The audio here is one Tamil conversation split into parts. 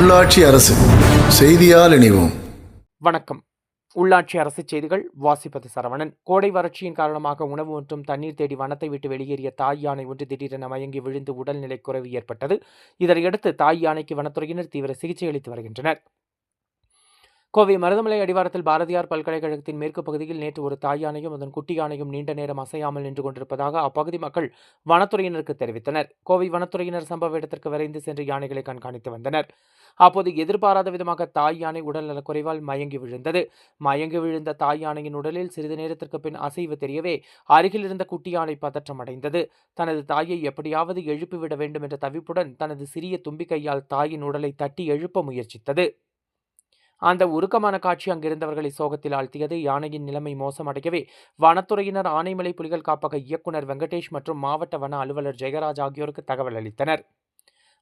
உள்ளாட்சி அரசு செய்தியால் இணைவோம். வணக்கம். உள்ளாட்சி அரசு செய்திகள் வாசிப்பது சரவணன். கோடை வறட்சியின் காரணமாக உணவு மற்றும் தண்ணீர் தேடி வனத்தை விட்டு வெளியேறிய தாய் யானை ஒன்று திடீரென மயங்கி விழுந்து உடல்நிலை குறைவு ஏற்பட்டது. இதனையடுத்து தாய் யானைக்கு வனத்துறையினர் தீவிர சிகிச்சை அளித்து வருகின்றனர். கோவை மருதமலை அடிவாரத்தில் பாரதியார் பல்கலைக்கழகத்தின் மேற்கு பகுதியில் நேற்று ஒரு தாய் யானையும் அதன் குட்டி யானையும் நீண்ட நேரம் அசையாமல் நின்று கொண்டிருப்பதாக அப்பகுதி மக்கள் வனத்துறையினருக்கு தெரிவித்தனர். கோவை வனத்துறையினர் சம்பவ இடத்திற்கு விரைந்து சென்று யானைகளை கண்காணித்து வந்தனர். அப்போது எதிர்பாராத விதமாக தாய் யானை உடல்நலக் குறைவால் மயங்கி விழுந்தது. மயங்கி விழுந்த தாய் யானையின் உடலில் சிறிது நேரத்திற்கு பின் அசைவு தெரியவே அருகில் இருந்த குட்டி யானை பதற்றமடைந்தது தனது தாயை எப்படியாவது எழுப்பிவிட வேண்டும் என்ற தவிப்புடன் தனது சிறிய தும்பிக்கையால் தாயின் உடலை தட்டி எழுப்ப முயற்சித்தது. அந்த உருக்கமான காட்சி அங்கிருந்தவர்களை சோகத்தில் ஆழ்த்தியது. யானையின் நிலைமை மோசமடையவே வனத்துறையினர் ஆனைமலை புலிகள் காப்பக இயக்குனர் வெங்கடேஷ் மற்றும் மாவட்ட வன அலுவலர் ஜெயராஜ் ஆகியோருக்கு தகவல் அளித்தனர்.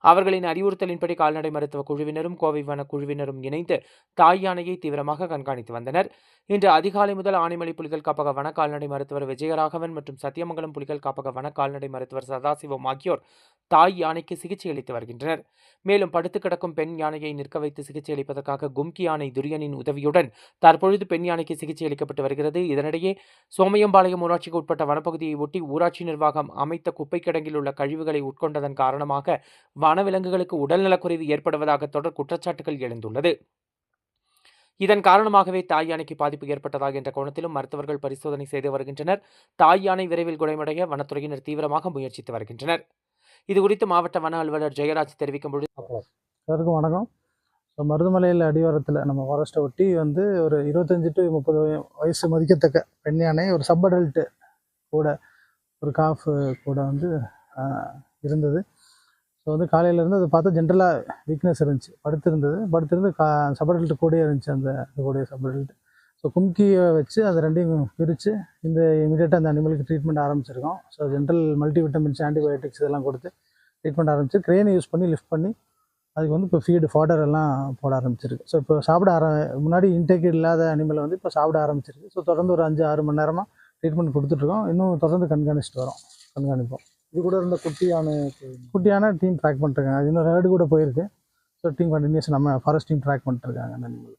அவர்களின் அறிவுறுத்தலின்படி கால்நடை மருத்துவ குழுவினரும் கோவை வன குழுவினரும் இணைந்து தாய் யானையை தீவிரமாக கண்காணித்து வந்தனர். இன்று அதிகாலை முதல் ஆனைமலை புலிகள் காப்பக வன கால்நடை மருத்துவர் விஜயராகவன் மற்றும் சத்தியமங்கலம் புலிகள் காப்பக வன கால்நடை மருத்துவர் சதாசிவம் ஆகியோர் தாய் யானைக்கு சிகிச்சை அளித்து வருகின்றனர். மேலும் படுத்து கிடக்கும் பெண் யானையை நிற்க வைத்து சிகிச்சை அளிப்பதற்காக கும்கி யானை துரியனின் உதவியுடன் தற்பொழுது பெண் யானைக்கு சிகிச்சை அளிக்கப்பட்டு வருகிறது. இதனிடையே சோமயம்பாளையம் ஊராட்சிக்கு உட்பட்ட வனப்பகுதியை ஒட்டி ஊராட்சி நிர்வாகம் அமைத்த குப்பை கிடங்கில் உள்ள கழிவுகளை உட்கொண்டதன் காரணமாக வனவிலங்குகளுக்கு உடல்நலக்குறைவு ஏற்படுவதாக தொடர் குற்றச்சாட்டுகள் எழுந்துள்ளது. இதன் காரணமாகவே தாய் யானைக்கு பாதிப்பு ஏற்பட்டதாக என்ற கோணத்திலும் மருத்துவர்கள் பரிசோதனை செய்து வருகின்றனர். தாய் யானை விரைவில் குணமடைய வனத்துறையினர் தீவிரமாக முயற்சித்து வருகின்றனர். இது குறித்து மாவட்ட வன அலுவலர் ஜெயராஜ் தெரிவிக்கும் பொழுது எல்லாருக்கும் வணக்கம். ஸோ மருதமலையில் அடிவாரத்தில் நம்ம ஃபாரஸ்ட்டை ஒட்டி வந்து ஒரு இருபத்தஞ்சி டு முப்பது வயசு மதிக்கத்தக்க பெண் யானை ஒரு சப் அடல்ட்டு கூட ஒரு காஃப் கூட வந்து இருந்தது. ஸோ வந்து காலையிலேருந்து அதை பார்த்தா ஜென்ரலாக வீக்னஸ் இருந்துச்சு. படுத்திருந்தது. படுத்திருந்து கா சப் அடல்ட்டு கூடயே இருந்துச்சு அந்த கூடிய சப் அடல்ட்டு ஸோ கும்கியை வச்சு அதை ரெண்டையும் பிரித்து இந்த இமீடியட்டாக அந்த அனிமலுக்கு ட்ரீட்மெண்ட் ஆரம்பிச்சிருக்கோம். So general multi vitamins antibiotics இதெல்லாம் கொடுத்து ட்ரீட்மெண்ட் ஆரம்பிச்சு க்ரெயினை யூஸ் பண்ணி லிஃப்ட் பண்ணி அதுக்கு வந்து இப்போ ஃபீடு ஃபாடர் எல்லாம் போட ஆரம்பிச்சிருக்கு. ஸோ இப்போ சாப்பிட ஆர முன்னாடி இன்டேக் இல்லாத அனிமலை வந்து இப்போ சாப்பிட ஆரம்பிச்சிருக்கு. ஸோ தொடர்ந்து ஒரு அஞ்சு ஆறு மணி நேரமாக ட்ரீட்மெண்ட் கொடுத்துட்ருக்கோம். இன்னும் தொடர்ந்து கண்காணிச்சிட்டு வரோம். கண்காணிப்போம். இது கூட இருந்த குட்டியான குட்டியான டீம் ட்ராக் பண்ணிட்டுருக்காங்க. அது இன்னும் ரேடு கூட போயிருக்கு. ஸோ டீம் கண்டினியூஸ் நம்ம ஃபாரஸ்ட் டீம் ட்ராக் பண்ணிட்டுருக்காங்க அந்த அனிமல்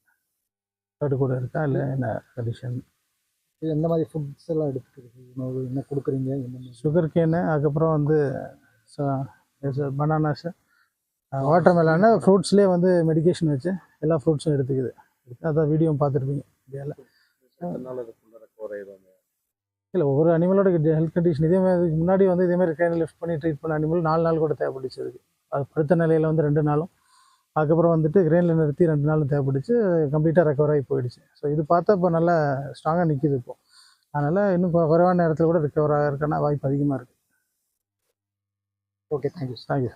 ரேடு கூட இருக்கா? இல்லை என்ன கண்டிஷன் இது எந்த மாதிரி ஃபுட்ஸ் எல்லாம் இருக்கு? உணவு என்ன கொடுக்குறீங்க? என்ன? சுகர் கேனு அதுக்கப்புறம் வந்து பனானாஸு வாட்டர் மெலானு ஃப்ரூட்ஸ்லேயே வந்து மெடிகேஷன் வச்சு எல்லா ஃப்ரூட்ஸும் எடுத்துக்குது. அதான் வீடியோ பார்த்துருப்பீங்க. இந்தியாவில் இல்லை ஒவ்வொரு அனிமலோட ஹெல்த் கண்டிஷன் இதே மாதிரி முன்னாடி வந்து இதே மாதிரி ட்ரெயின் லிஃப்ட் பண்ணி ட்ரீட் பண்ண அனிமல் நாலு நாள் கூட தேவைப்பட்டுச்சு அது படுத்த நிலையில் வந்து ரெண்டு நாளும். அதுக்கப்புறம் வந்துட்டு கிரெயினில் நிறுத்தி ரெண்டு நாளும் தேவைப்பட்டுச்சு கம்ப்ளீட்டாக ரெக்கவர் ஆகி போயிடுச்சு. ஸோ இது பார்த்தா இப்போ நல்லா ஸ்ட்ராங்காக நிற்கிது இப்போ. அதனால் இன்னும் குறைவான நேரத்தில் கூட ரிக்கவர் ஆகிறதுக்கான வாய்ப்பு அதிகமாக இருக்குது ஓகே தேங்க்யூ தேங்க்யூ